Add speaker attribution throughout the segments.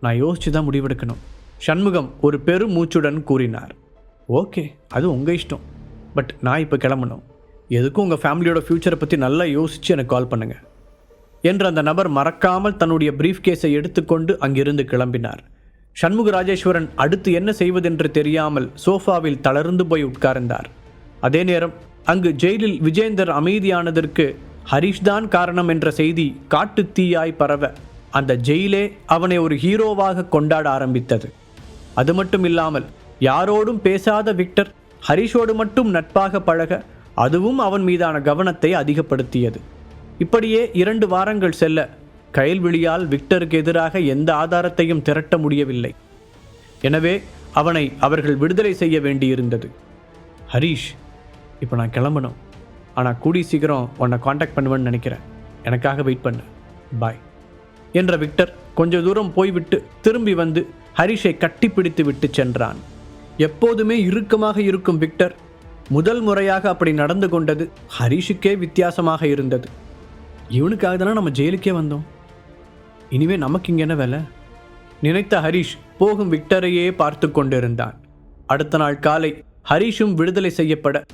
Speaker 1: நான் யோசிச்சு தான் முடிவெடுக்கணும். சண்முகம் ஒரு பெரும் மூச்சுடன் கூறினார். ஓகே அது உங்கள் இஷ்டம். பட் நான் இப்போ கிளம்பணும். எதுக்கும் உங்கள் ஃபேமிலியோட ஃப்யூச்சரை பற்றி நல்லா யோசித்து எனக்கு கால் பண்ணுங்கள் என்று அந்த நபர் மறக்காமல் தன்னுடைய பிரீஃப் கேஸை எடுத்துக்கொண்டு அங்கிருந்து கிளம்பினார். சண்முக ராஜேஸ்வரன் அடுத்து என்ன செய்வதென்று தெரியாமல் சோஃபாவில் தளர்ந்து போய் உட்கார்ந்தார். அதே நேரம் அங்கு ஜெயிலில் விஜேந்தர் அமைதியானதற்கு ஹரிஷ்தான் காரணம் என்ற செய்தி காட்டுத் தீயாய் பரவ அந்த ஜெயிலே அவனை ஒரு ஹீரோவாக கொண்டாட ஆரம்பித்தது. அது மட்டும் இல்லாமல் யாரோடும் பேசாத விக்டர் ஹரிஷோடு மட்டும் நட்பாக பழக அதுவும் அவன் மீதான கவனத்தை அதிகப்படுத்தியது. இப்படியே இரண்டு வாரங்கள் செல்ல கயல்விழியால் விக்டருக்கு எதிராக எந்த ஆதாரத்தையும் திரட்ட முடியவில்லை. எனவே அவனை அவர்கள் விடுதலை செய்ய வேண்டியிருந்தது. ஹரீஷ் இப்போ நான் கிளம்பணும். ஆனால் கூடி சீக்கிரம் உன்னை காண்டாக்ட் பண்ணுவேன்னு நினைக்கிறேன். எனக்காக வெயிட் பண்ணு. பாய் என்ற விக்டர் கொஞ்ச தூரம் போய்விட்டு திரும்பி வந்து ஹரிஷை கட்டிப்பிடித்து விட்டு சென்றான். எப்போதுமே இறுக்கமாக இருக்கும் விக்டர் முதல் முறையாக அப்படி நடந்து கொண்டது ஹரிஷுக்கே வித்தியாசமாக இருந்தது. இவனுக்காக தானே நம்ம ஜெயிலுக்கே வந்தோம்? இனிமே நமக்கு இங்கே என்ன வேலை? நினைத்த ஹரிஷ் போகும் விக்டரையே பார்த்து கொண்டிருந்தான். அடுத்த நாள் காலை ஹரிஷும் விடுதலை செய்யப்பட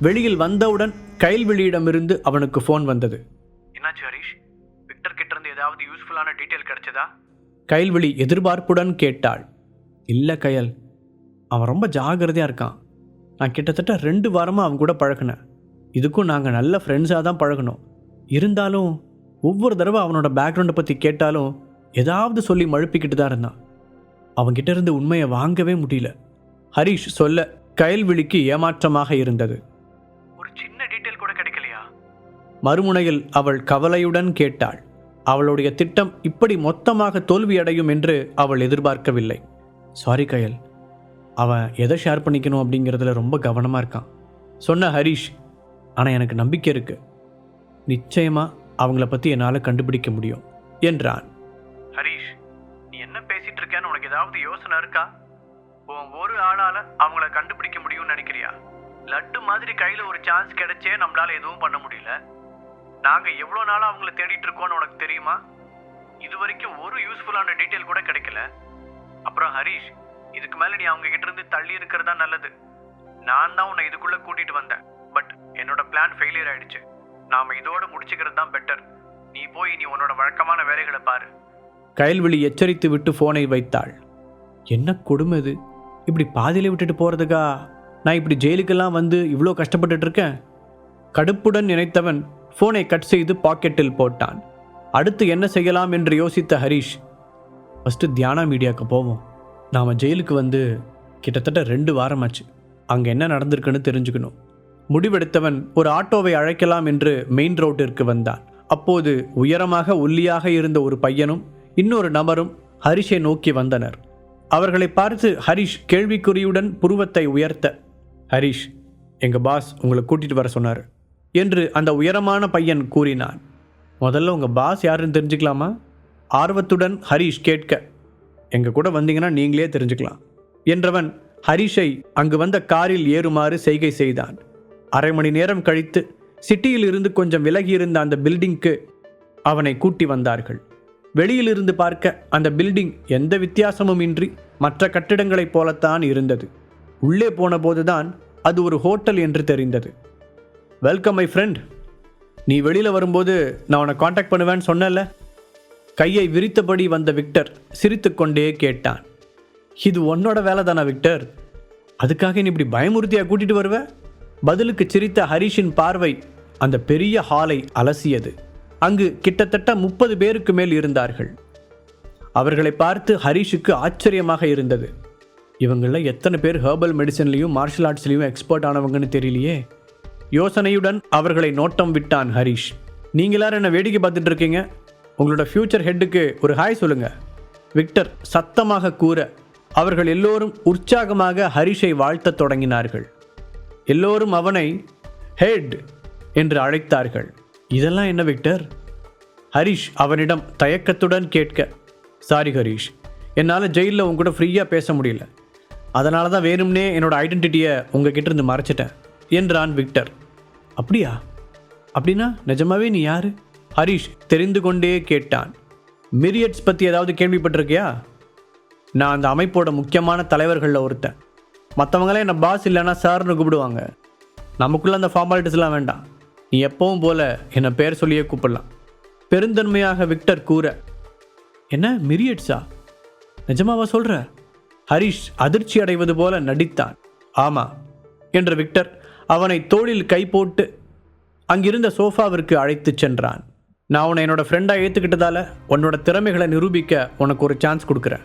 Speaker 1: வெளியில் வந்தவுடன் கைல்வெளியிடமிருந்து அவனுக்கு ஃபோன் வந்தது. என்னாச்சு யூஸ்ஃபுல்லான டீட்டெயில் கிடைச்சதா? கைல்வெளி எதிர்பார்ப்புடன் கேட்டாள். இல்லை கயல் அவன் ரொம்ப ஜாகிரதையாக இருக்கான். நான் கிட்டத்தட்ட ரெண்டு வாரமாக அவன் கூட பழகினேன். இதுக்கும் நாங்கள் நல்ல ஃப்ரெண்ட்ஸாக தான் பழகினோம். இருந்தாலும் ஒவ்வொரு தடவை அவனோட பேக்ரவுண்டை பற்றி கேட்டாலும் ஏதாவது சொல்லி மழுப்பிக்கிட்டு தான் இருந்தான். அவன்கிட்ட இருந்து உண்மையை வாங்கவே முடியல. ஹரிஷ் சொல்ல கயல்விழிக்கு ஏமாற்றமாக இருந்தது. ஒரு சின்ன டீட்டெயில் கூட கிடைக்கலையா? மறுமுனையில் அவள் கவலையுடன் கேட்டாள். அவளுடைய திட்டம் இப்படி மொத்தமாக தோல்வியடையும் என்று அவள் எதிர்பார்க்கவில்லை. சாரி கயல். அவன் எதை ஷேர் பண்ணிக்கணும் அப்படிங்கிறதுல ரொம்ப கவனமாக இருக்கான். சொன்ன ஹரிஷ் ஆனால் எனக்கு நம்பிக்கை இருக்கு. நிச்சயமாக அவங்கள பற்றி என்னால் கண்டுபிடிக்க முடியும் என்றான். ஹரிஷ் நீ என்ன பேசிட்டு இருக்கேன்னு உனக்கு ஏதாவது யோசனை இருக்கா? உன் ஒரு ஆளால் அவங்கள கண்டுபிடிக்க முடியும்னு நினைக்கிறியா? லட்டு மாதிரி கையில் ஒரு சான்ஸ் கிடைச்சே நம்மளால் எதுவும் பண்ண முடியல. நாங்க எவ்வளவு நாளா அவங்கள தேடிட்டு இருக்கோம்னு உனக்கு தெரியுமா? இது வரைக்கும் ஒரு யூஸ்ஃபுல்லான டீட்டெயில் கூட கிடைக்கல. அப்புறம் ஹரிஷ் இதுக்கு மேல நீ அவங்க கிட்ட இருந்து தள்ளி இருக்கிறதா நல்லது. நான் தான் உன்னை இதுக்குள்ள கூட்டிட்டு வந்தேன். பட் என்னோட பிளான் ஃபெயிலியர் ஆயிடுச்சு. நாம இதோட முடிச்சுக்கிறது தான் பெட்டர் நீ போய் நீ உன்னோட வழக்கமான வேலைகளை பாரு. கயல்விழி எச்சரித்து விட்டு போனை வைத்தாள். என்ன கொடுமை இது? இப்படி பாதியில விட்டுட்டு போகிறதுக்கா நான் இப்படி ஜெயிலுக்கெல்லாம் வந்து இவ்வளோ கஷ்டப்பட்டுட்டு இருக்கேன்? கடுப்புடன் நினைத்தவன் ஃபோனை கட் செய்து பாக்கெட்டில் போட்டான். அடுத்து என்ன செய்யலாம் என்று யோசித்த ஹரிஷ் ஃபஸ்ட்டு தியானா மீடியாவுக்கு போவோம். நாம் ஜெயிலுக்கு வந்து கிட்டத்தட்ட ரெண்டு வாரமாச்சு. அங்கே என்ன நடந்திருக்குன்னு தெரிஞ்சுக்கணும். முடிவெடுத்தவன் ஒரு ஆட்டோவை அழைக்கலாம் என்று மெயின் ரோட்டிற்கு வந்தான். அப்போது உயரமாக ஒல்லியாக இருந்த ஒரு பையனும் இன்னொரு நபரும் ஹரிஷை நோக்கி வந்தனர். அவர்களை பார்த்து ஹரிஷ் கேள்விக்குறியுடன் புருவத்தை உயர்த்த ஹரிஷ் எங்கள் பாஸ் உங்களை கூட்டிகிட்டு வர சொன்னார். என்று அந்த உயரமான பையன் கூறினான். முதல்ல உங்கள் பாஸ் யாருன்னு தெரிஞ்சுக்கலாமா? ஆர்வத்துடன் ஹரிஷ் கேட்க எங்கள் கூட வந்தீங்கன்னா நீங்களே தெரிஞ்சுக்கலாம் என்றவன் ஹரிஷை அங்கு வந்த காரில் ஏறுமாறு செய்கை செய்தான். அரை மணி நேரம் கழித்து சிட்டியில் இருந்து கொஞ்சம் விலகியிருந்த அந்த பில்டிங்க்கு அவனை கூட்டி வந்தார்கள். வெளியிலிருந்து பார்க்க அந்த பில்டிங் எந்த வித்தியாசமும் இன்றி மற்ற கட்டிடங்களைப் போலத்தான் இருந்தது. உள்ளே போன போதுதான் அது ஒரு ஹோட்டல் என்று தெரிந்தது. வெல்கம் மை ஃப்ரெண்ட் நீ வெளியில் வரும்போது நான் உன்னை காண்டாக்ட் பண்ணுவேன்னு சொன்னல கையை விரித்தபடி வந்த விக்டர் சிரித்துக்கொண்டே கேட்டான். இது உன்னோட வேலை தானா விக்டர்? அதுக்காக நீ இப்படி பயமுறுத்தியாக கூட்டிகிட்டு வருவ? பதிலுக்கு சிரித்த ஹரிஷின் பார்வை அந்த பெரிய ஹாலை அலசியது. அங்கு கிட்டத்தட்ட முப்பது பேருக்கு மேல் இருந்தார்கள். அவர்களை பார்த்து ஹரிஷுக்கு ஆச்சரியமாக இருந்தது. இவங்களில் எத்தனை பேர் ஹேர்பல் மெடிசன்லேயும் மார்ஷல் ஆர்ட்ஸ்லேயும் எக்ஸ்பர்ட் ஆனவங்கன்னு தெரியலையே. யோசனையுடன் அவர்களை நோட்டம் விட்டான் ஹரிஷ். நீங்கள் எல்லாரும் என்ன வேடிக்கை பார்த்துட்டு இருக்கீங்க? உங்களோட ஃப்யூச்சர் ஹெட்டுக்கு ஒரு ஹாய் சொல்லுங்க. விக்டர் சத்தமாக கூற அவர்கள் எல்லோரும் உற்சாகமாக ஹரிஷை வாழ்த்தத் தொடங்கினார்கள். எல்லோரும் அவனை ஹெட் என்று அழைத்தார்கள். இதெல்லாம் என்ன விக்டர்? ஹரிஷ் அவனிடம் தயக்கத்துடன் கேட்க சாரி ஹரிஷ் என்னால் ஜெயிலில் உங்க கூட ஃப்ரீயாக பேச முடியல. அதனால தான் வேணும்னே என்னோடய ஐடென்டிட்டியை உங்ககிட்ட இருந்து மறைச்சிட்டேன். என்றான் விக்டர். அப்படியா? அப்படின்னா நிஜமாவே நீ யாரு? ஹரிஷ் தெரிந்து கொண்டே கேட்டான். மிரியட்ஸ் பற்றி ஏதாவது கேள்விப்பட்டிருக்கியா? நான் அந்த அமைப்போட முக்கியமான தலைவர்களில் ஒருத்தன். மற்றவங்களே என்னை பாஸ் இல்லைன்னா சார்னு கூப்பிடுவாங்க. நமக்குள்ள அந்த ஃபார்மாலிட்டிஸ்லாம் வேண்டாம். நீ எப்பவும் போல என்னை பேர் சொல்லியே கூப்பிடலாம். பெருந்தன்மையாக விக்டர் கூற என்ன மிரியட்ஸா? நிஜமாவா சொல்கிற ஹரிஷ் அதிர்ச்சி அடைவது போல நடித்தான். ஆமாம் என்ற விக்டர் அவனை தோளில் கை போட்டு அங்கிருந்த சோஃபாவிற்கு அழைத்துச் சென்றான். நான் உன்னை என்னோட ஃப்ரெண்டாக ஏற்றுக்கிட்டதால உன்னோட திறமைகளை நிரூபிக்க உனக்கு ஒரு சான்ஸ் கொடுக்குறேன்.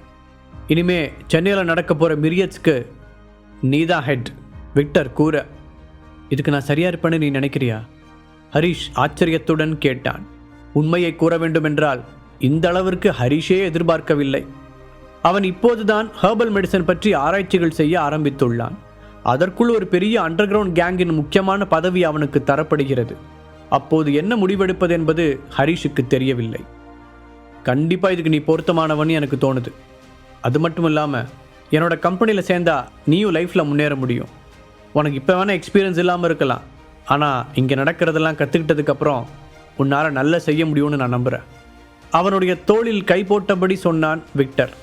Speaker 1: இனிமே சென்னையில் நடக்க போகிற மிரியட்ஸ்க்கு நீதா ஹெட் விக்டர் கூற இதுக்கு நான் சரியா இருப்பேன்னு நீ நினைக்கிறியா? ஹரிஷ் ஆச்சரியத்துடன் கேட்டான். உண்மையை கூற வேண்டுமென்றால் இந்த அளவிற்கு ஹரிஷே எதிர்பார்க்கவில்லை. அவன் இப்போதுதான் ஹெர்பல் மெடிசன் பற்றி ஆராய்ச்சிகள் செய்ய ஆரம்பித்துள்ளான். அதற்குள் ஒரு பெரிய அண்டர் கிரவுண்ட் கேங்கின் முக்கியமான பதவி அவனுக்கு தரப்படுகிறது. அப்போது என்ன முடிவெடுப்பது என்பது ஹரிஷுக்கு தெரியவில்லை. கண்டிப்பாக இதுக்கு நீ பொருத்தமானவன் எனக்கு தோணுது. அது மட்டும் இல்லாமல் என்னோட கம்பெனியில் சேர்ந்தா நீயும் லைஃப்பில் முன்னேற முடியும். உனக்கு இப்போ வேணால் எக்ஸ்பீரியன்ஸ் இல்லாமல் இருக்கலாம். ஆனால் இங்கே நடக்கிறதெல்லாம் கற்றுக்கிட்டதுக்கப்புறம் உன்னால் நல்லா செய்ய முடியும்னு நான் நம்புகிறேன் அவனுடைய தோளில் கை போட்டபடி சொன்னான் விக்டர்.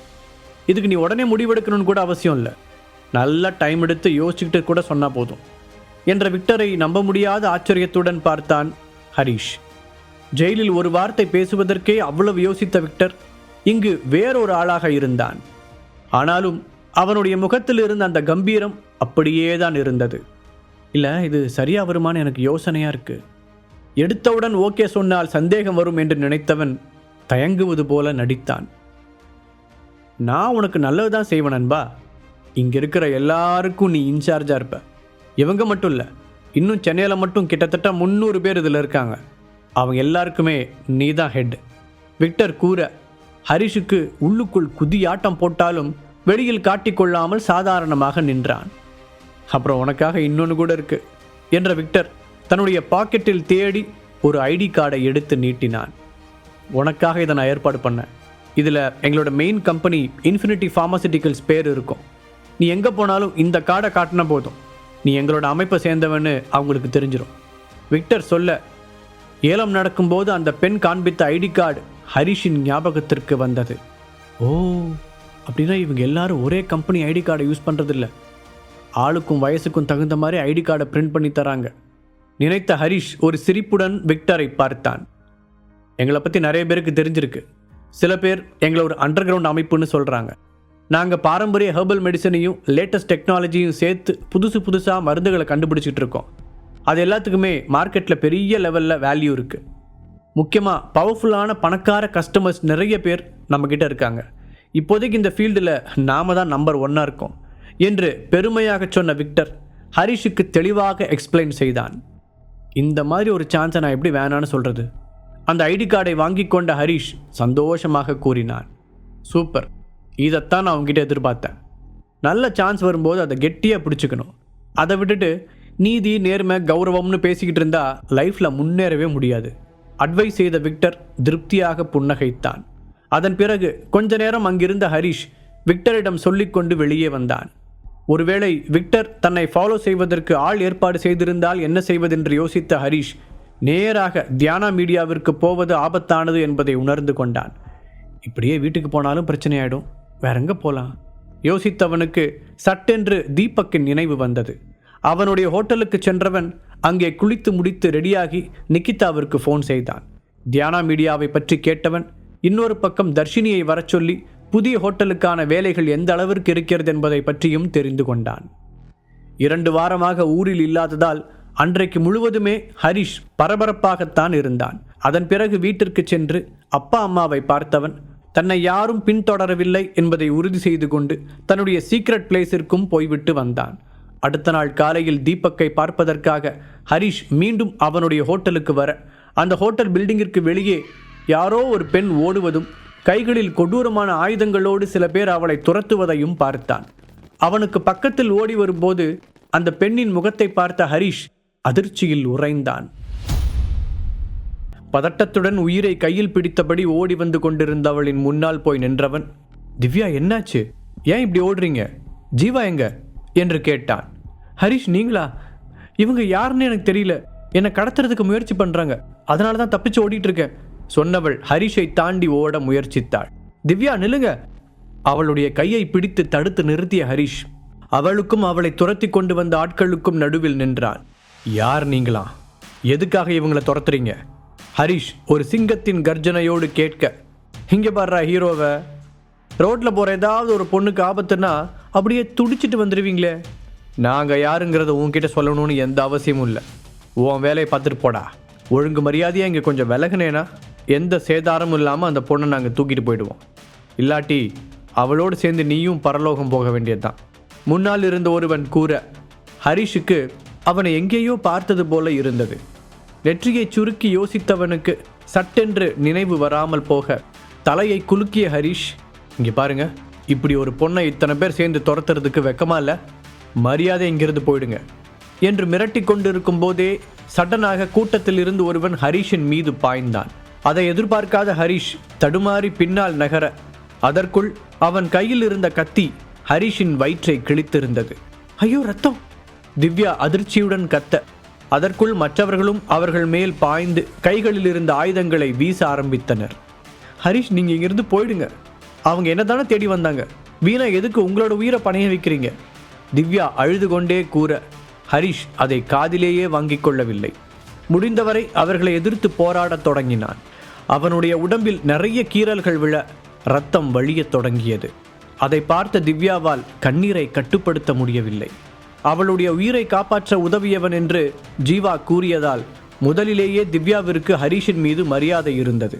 Speaker 1: இதுக்கு நீ உடனே முடிவெடுக்கணும்னு கூட அவசியம் இல்லை. நல்லா டைம் எடுத்து யோசிச்சுக்கிட்டு கூட சொன்னால் போதும். என்ற விக்டரை நம்ப முடியாத ஆச்சரியத்துடன் பார்த்தான் ஹரிஷ். ஜெயிலில் ஒரு வார்த்தை பேசுவதற்கே அவ்வளவு யோசித்த விக்டர் இங்கு வேறொரு ஆளாக இருந்தான். ஆனாலும் அவனுடைய முகத்தில் இருந்த அந்த கம்பீரம் அப்படியே தான் இருந்தது. இல்லை இது சரியா வருமான்னு எனக்கு யோசனையாக இருக்கு. எடுத்தவுடன் ஓகே சொன்னால் சந்தேகம் வரும் என்று நினைத்தவன் தயங்குவது போல நடித்தான். நான் உனக்கு நல்லது தான் செய்வேன் நண்பா. இங்கே இருக்கிற எல்லாருக்கும் நீ இன்சார்ஜாக இருப்ப. இவங்க மட்டும் இல்லை இன்னும் சென்னையில் மட்டும் கிட்டத்தட்ட முந்நூறு பேர் இதில் இருக்காங்க. அவங்க எல்லாருக்குமே நீ தான் ஹெட் விக்டர் கூற ஹரிஷுக்கு உள்ளுக்குள் குதியாட்டம் போட்டாலும் வெளியில் காட்டிக்கொள்ளாமல் சாதாரணமாக நின்றான். அப்புறம் உனக்காக இன்னொன்று கூட இருக்கு என்ற விக்டர் தன்னுடைய பாக்கெட்டில் தேடி ஒரு ஐடி கார்டை எடுத்து நீட்டினான். உனக்காக இதை நான் ஏற்பாடு பண்ணேன். இதில் எங்களோட மெயின் கம்பெனி இன்ஃபினிட்டி ஃபார்மசிட்டிக்கல்ஸ் பேர் இருக்கும். நீ எங்கே போனாலும் இந்த கார்டை காட்டினா போதும். நீ எங்களோட அமைப்பை சேர்ந்தவன்னு அவங்களுக்கு தெரிஞ்சிடும் விக்டர் சொல்ல ஏலம் நடக்கும்போது அந்த பெண் காண்பித்த ஐடி கார்டு ஹரிஷின் ஞாபகத்திற்கு வந்தது. ஓ அப்படின்னா இவங்க எல்லாரும் ஒரே கம்பெனி ஐடி கார்டை யூஸ் பண்ணுறதில்ல ஆளுக்கும் வயசுக்கும் தகுந்த மாதிரி ஐடி கார்டை பிரிண்ட் பண்ணி தராங்க. நினைத்த ஹரிஷ் ஒரு சிரிப்புடன் விக்டரை பார்த்தான். எங்களை பற்றி நிறைய பேருக்கு தெரிஞ்சிருக்கு. சில பேர் எங்களை ஒரு அண்டர் கிரவுண்ட் அமைப்புன்னு சொல்கிறாங்க நாங்கள் பாரம்பரிய ஹெர்பல் மெடிசனையும் லேட்டஸ்ட் டெக்னாலஜியும் சேர்த்து புதுசு புதுசாக மருந்துகளை கண்டுபிடிச்சிட்டு இருக்கோம். அது எல்லாத்துக்குமே மார்க்கெட்டில் பெரிய லெவலில் வேல்யூ இருக்குது முக்கியமாக பவர்ஃபுல்லான பணக்கார கஸ்டமர்ஸ் நிறைய பேர் நம்மக்கிட்ட இருக்காங்க. இப்போதைக்கு இந்த ஃபீல்டில் நாம தான் நம்பர் ஒன்னாக இருக்கோம். என்று பெருமையாக சொன்ன விக்டர் ஹரிஷுக்கு தெளிவாக எக்ஸ்பிளைன் செய்தான். இந்த மாதிரி ஒரு சான்ஸை நான் எப்படி வேணான்னு சொல்கிறது அந்த ஐடி கார்டை வாங்கி கொண்ட ஹரிஷ் சந்தோஷமாக கூறினான் சூப்பர். இதைத்தான் நான் அவங்ககிட்ட எதிர்பார்த்தேன். நல்ல சான்ஸ் வரும்போது அதை கெட்டியாக பிடிச்சிக்கணும். அதை விட்டுட்டு நீதி நேர்மை கௌரவம்னு பேசிக்கிட்டு இருந்தால் லைஃப்பில் முன்னேறவே முடியாது. அட்வைஸ் செய்த விக்டர் திருப்தியாக புன்னகைத்தான். அதன் பிறகு கொஞ்ச நேரம் அங்கிருந்த ஹரிஷ் விக்டரிடம் சொல்லிக்கொண்டு வெளியே வந்தான். ஒருவேளை விக்டர் தன்னை ஃபாலோ செய்வதற்கு ஆள் ஏற்பாடு செய்திருந்தால் என்ன செய்வதென்று யோசித்த ஹரிஷ் நேராக தியானா மீடியாவிற்கு போவது ஆபத்தானது என்பதை உணர்ந்து கொண்டான். இப்படியே வீட்டுக்கு போனாலும் பிரச்சனையாயிடும். வேற எங்கே போகலாம் யோசித்தவனுக்கு சட்டென்று தீபக்கின் நினைவு வந்தது. அவனுடைய ஹோட்டலுக்கு சென்றவன் அங்கே குளித்து முடித்து ரெடியாகி நிக்கிதாவிற்கு ஃபோன் செய்தான். தியானா மீடியாவை பற்றி கேட்டவன் இன்னொரு பக்கம் தர்ஷினியை வரச் சொல்லி புதிய ஹோட்டலுக்கான வேலைகள் எந்த அளவிற்கு இருக்கிறது என்பதை பற்றியும் தெரிந்து கொண்டான். இரண்டு வாரமாக ஊரில் இல்லாததால் அன்றைக்கு முழுவதுமே ஹரிஷ் பரபரப்பாகத்தான் இருந்தான். அதன் பிறகு வீட்டிற்கு சென்று அப்பா அம்மாவை பார்த்தவன் தன்னை யாரும் பின்தொடரவில்லை என்பதை உறுதி செய்து கொண்டு தன்னுடைய சீக்ரெட் பிளேஸிற்கும் போய்விட்டு வந்தான். அடுத்த நாள் காலையில் தீபக்கை பார்ப்பதற்காக ஹரிஷ் மீண்டும் அவனுடைய ஹோட்டலுக்கு வர அந்த ஹோட்டல் பில்டிங்கிற்கு வெளியே யாரோ ஒரு பெண் ஓடுவதும் கைகளில் கொடூரமான ஆயுதங்களோடு சில பேர் அவளை துரத்துவதையும் பார்த்தான். அவனுக்கு பக்கத்தில் ஓடி வரும்போது அந்த பெண்ணின் முகத்தை பார்த்த ஹரிஷ் அதிர்ச்சியில் உறைந்தான். பதட்டத்துடன் உயிரை கையில் பிடித்தபடி ஓடி வந்து கொண்டிருந்தவளின் முன்னால் போய் நின்றவன் திவ்யா என்னாச்சு? ஏன் இப்படி ஓடுறீங்க? ஜீவா எங்க? என்று கேட்டான். ஹரிஷ் நீங்களா? இவங்க யாருன்னு எனக்கு தெரியல. என்னை கடத்துறதுக்கு முயற்சி பண்றாங்க. அதனால தான் தப்பிச்சு ஓடிட்டு இருக்கேன் சொன்னவள் ஹரிஷை தாண்டி ஓட முயற்சித்தாள். திவ்யா நில்லுங்க. அவளுடைய கையை பிடித்து தடுத்து நிறுத்திய ஹரிஷ் அவளுக்கும் அவளை துரத்தி கொண்டு வந்த ஆட்களுக்கும் நடுவில் நின்றான். யார் நீங்களா? எதுக்காக இவங்களை துரத்துறீங்க? ஹரிஷ் ஒரு சிங்கத்தின் கர்ஜனையோடு கேட்க இங்கே பாடுறா ஹீரோவை ரோட்டில் போகிற ஏதாவது ஒரு பொண்ணுக்கு ஆபத்துன்னா அப்படியே துடிச்சிட்டு வந்துடுவீங்களே நாங்கள் யாருங்கிறத உன்கிட்ட சொல்லணும்னு எந்த அவசியமும் இல்லை. உன் வேலையை பார்த்துட்டு போடா. ஒழுங்கு மரியாதையாக இங்கே கொஞ்சம் விலகுனேனா எந்த சேதாரமும் இல்லாமல் அந்த பொண்ணை நாங்கள் தூக்கிட்டு போயிடுவோம். இல்லாட்டி அவளோடு சேர்ந்து நீயும் பரலோகம் போக வேண்டியதுதான். முன்னால் இருந்த ஒருவன் கூற ஹரிஷுக்கு அவனை எங்கேயோ பார்த்தது போல இருந்தது. வெற்றியை சுருக்கி யோசித்தவனுக்கு சட்டென்று நினைவு வராமல் போக தலையை குலுக்கிய ஹரிஷ் இங்கே பாருங்க இப்படி ஒரு பொண்ணை இத்தனை பேர் சேர்ந்து துரத்துறதுக்கு வெக்கமா இல்லை? மரியாதை இங்கிருந்து போயிடுங்க. என்று மிரட்டி கொண்டிருக்கும் போதே சடனாக கூட்டத்தில் இருந்து ஒருவன் ஹரீஷின் மீது பாய்ந்தான். அதை எதிர்பார்க்காத ஹரிஷ் தடுமாறி பின்னால் நகர அதற்குள் அவன் கையில் இருந்த கத்தி ஹரிஷின் வயிற்றை கிழித்திருந்தது. ஐயோ ரத்தம்! திவ்யா அதிர்ச்சியுடன் கத்த அதற்குள் மற்றவர்களும் அவர்கள் மேல் பாய்ந்து கைகளில் இருந்த ஆயுதங்களை வீச ஆரம்பித்தனர். ஹரிஷ் நீங்க இங்கிருந்து போயிடுங்க. அவங்க என்ன தானே தேடி வந்தாங்க? வீணா எதுக்கு உங்களோட உயிரை பணைய வைக்கிறீங்க? திவ்யா அழுது கொண்டே கூற ஹரிஷ் அதை காதிலேயே வாங்கிக் கொள்ளவில்லை. முடிந்தவரை அவர்களை எதிர்த்து போராடத் தொடங்கினான். அவனுடைய உடம்பில் நிறைய கீறல்கள் விழ ரத்தம் வழியத் தொடங்கியது. அதை பார்த்த திவ்யாவால் கண்ணீரை கட்டுப்படுத்த முடியவில்லை. அவளுடைய உயிரை காப்பாற்ற உதவியவன் என்று ஜீவா கூறியதால் முதலிலேயே திவ்யாவிற்கு ஹரிஷின் மீது மரியாதை இருந்தது.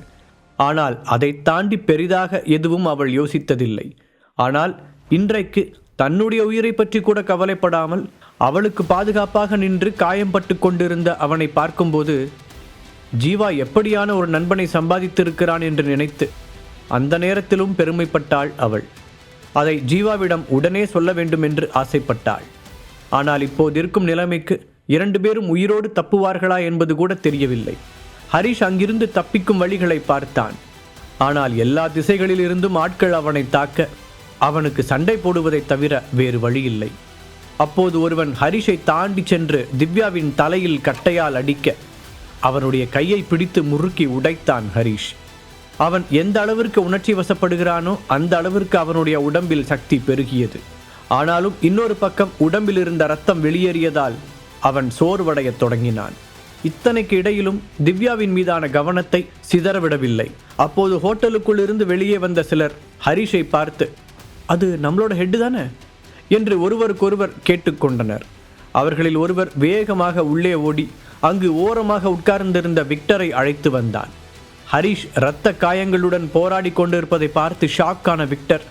Speaker 1: ஆனால் அதை தாண்டி பெரிதாக எதுவும் அவள் யோசித்ததில்லை. ஆனால் இன்றைக்கு தன்னுடைய உயிரை பற்றி கூட கவலைப்படாமல் அவளுக்கு பாதுகாப்பாக நின்று காயம்பட்டு கொண்டிருந்த அவனை பார்க்கும்போது ஜீவா எப்படியான ஒரு நண்பனை சம்பாதித்திருக்கிறான் என்று நினைத்து அந்த நேரத்திலும் பெருமைப்பட்டாள் அவள். அதை ஜீவாவிடம் உடனே சொல்ல வேண்டும் என்று ஆசைப்பட்டாள். ஆனால் இப்போது இருக்கும் நிலைமைக்கு இரண்டு பேரும் உயிரோடு தப்புவார்களா என்பது கூட தெரியவில்லை. ஹரிஷ் அங்கிருந்து தப்பிக்கும் வழிகளை பார்த்தான். ஆனால் எல்லா திசைகளிலிருந்தும் ஆட்கள் அவனை தாக்க அவனுக்கு சண்டை போடுவதைத் தவிர வேறு வழியில்லை. அப்போது ஒருவன் ஹரிஷை தாண்டி சென்று திவ்யாவின் தலையில் கட்டையால் அடிக்க அவனுடைய கையை பிடித்து முறுக்கி உடைத்தான் ஹரிஷ். அவன் எந்த அளவிற்கு உணர்ச்சி வசப்படுகிறானோ அந்த அளவிற்கு அவனுடைய உடம்பில் சக்தி பெருகியது. ஆனாலும் இன்னொரு பக்கம் உடம்பில் இருந்த ரத்தம் வெளியேறியதால் அவன் சோர்வடையத் தொடங்கினான். இத்தனைக்கு இடையிலும் திவ்யாவின் மீதான கவனத்தை சிதறவிடவில்லை. அப்போது ஹோட்டலுக்குள் இருந்து வெளியே வந்த சிலர் ஹரிஷை பார்த்து அது நம்மளோட ஹெட்டு தானே? என்று ஒருவருக்கொருவர் கேட்டுக்கொண்டனர். அவர்களில் ஒருவர் வேகமாக உள்ளே ஓடி அங்கு ஓரமாக உட்கார்ந்திருந்த விக்டரை அழைத்து வந்தான். ஹரிஷ் இரத்த காயங்களுடன் போராடி கொண்டிருப்பதை பார்த்து ஷாக்கான விக்டர்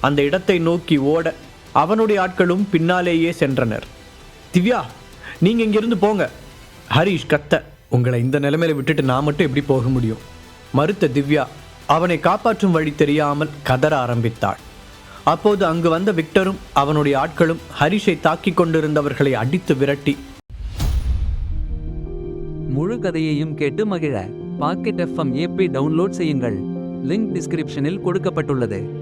Speaker 1: அந்த இடத்தை நோக்கி ஓட அவனுடைய ஆட்களும் பின்னாலேயே சென்றனர். திவ்யா நீங்க இங்கிருந்து போங்க. ஹரிஷ் கத்த. உங்களை இந்த நிலைமையில விட்டுட்டு நான் மட்டும் எப்படி போக முடியும்? மறுத்த திவ்யா அவனை காப்பாற்றும் வழி தெரியாமல் கதற ஆரம்பித்தாள். அப்போது அங்கு வந்த விக்டரும் அவனுடைய ஆட்களும் ஹரிஷை தாக்கிக் கொண்டிருந்தவர்களை அடித்து விரட்டி.
Speaker 2: முழு கதையையும் கேட்டு மகிழ பாக்கெட் எஃப்எம் ஏபி டவுன்லோட் செய்யுங்கள். லிங்க் டிஸ்கிரிப்ஷனில் கொடுக்கப்பட்டுள்ளது.